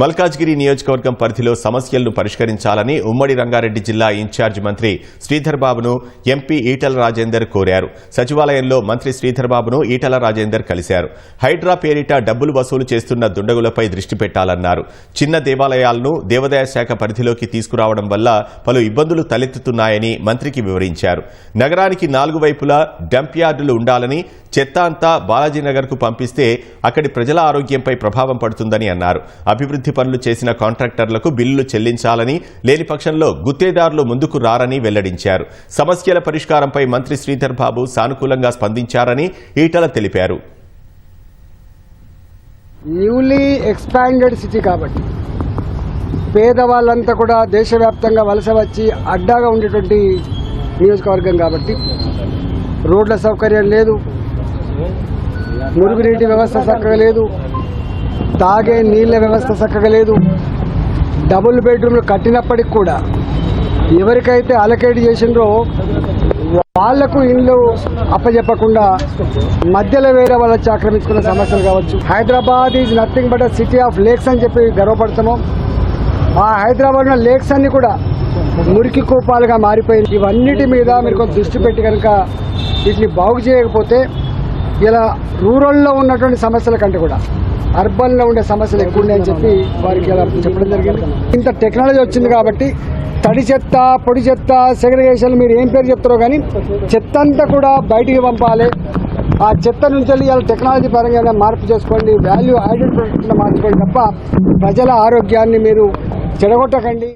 మల్కాజ్గిరి నియోజకవర్గం పరిధిలో సమస్యలను పరిష్కరించాలని ఉమ్మడి రంగారెడ్డి జిల్లా ఇన్ఛార్జ్ మంత్రి శ్రీధర్ బాబును ఎంపీ ఈటల రాజేందర్ కోరారు. సచివాలయంలో మంత్రి శ్రీధర్ బాబును ఈటల రాజేందర్ కలిశారు. హైడ్రా పేరిట డబ్బులు వసూలు చేస్తున్న దుండగులపై దృష్టి పెట్టాలన్నారు. చిన్న దేవాలయాలను దేవాదాయ శాఖ పరిధిలోకి తీసుకురావడం వల్ల పలు ఇబ్బందులు తలెత్తుతున్నాయని మంత్రికి వివరించారు. నగరానికి నాలుగు వైపులా డంప్ యార్డులు ఉండాలని చెత్త అంతా బాలాజీనగర్కు పంపిస్తే అక్కడి ప్రజల ఆరోగ్యంపై ప్రభావం పడుతుందని అన్నారు. అభివృద్ధి పనులు చేసిన కాంట్రాక్టర్లకు బిల్లులు చెల్లించాలని లేని పక్షంలో గుత్తేదారులు ముందుకు రారని వెల్లడించారు. సమస్యల పరిష్కారంపై మంత్రి శ్రీధర్ బాబు సానుకూలంగా స్పందించారని ఈటల తెలిపారు. న్యూలీ ఎక్స్పాండెడ్ సిటీ కాబట్టి పేదవాళ్ళంతా కూడా దేశవ్యాప్తంగా వలస వచ్చి అడ్డాగా ఉండేటువంటి నియోజకవర్గం కాబట్టి రోడ్ల సౌకర్యం లేదు మురుగునీటి వ్యవస్థ చక్కగా లేదు తాగే నీళ్ళ వ్యవస్థ చక్కగా లేదు. డబుల్ బెడ్రూమ్లు కట్టినప్పటికి కూడా ఎవరికైతే అలకేట్ చేసిండ్రో వాళ్ళకు ఇండ్లు అప్పచెప్పకుండా మధ్యలో వేరే వాళ్ళు వచ్చి ఆక్రమించుకున్న సమస్యలు కావచ్చు. Hyderabad is nothing but city of lakes అని చెప్పి గర్వపడతాము ఆ హైదరాబాద్లో లేక్స్ అన్ని కూడా మురికి కూపాలుగా మారిపోయింది ఇవన్నిటి మీద మీరు కొంత దృష్టి పెట్టి కనుక వీటిని బాగు చేయకపోతే ఇలా రూరల్లో ఉన్నటువంటి సమస్యల కంటే కూడా అర్బన్లో ఉండే సమస్యలు ఎక్కువ ఉన్నాయని చెప్పి వారికి ఇలా చెప్పడం జరిగింది. ఇంత టెక్నాలజీ వచ్చింది కాబట్టి తడి చెత్త పొడి చెత్త సెగ్రిగేషన్ మీరు ఏం పేరు చెప్తారో కానీ చెత్త అంతా కూడా బయటికి పంపాలి. ఆ చెత్త నుంచి వెళ్ళి ఇలా టెక్నాలజీ పరంగా మార్పు చేసుకోండి. వాల్యూ ఐడెంటిఫికేషన్ మార్చుకోండి తప్ప ప్రజల ఆరోగ్యాన్ని మీరు చెడగొట్టకండి.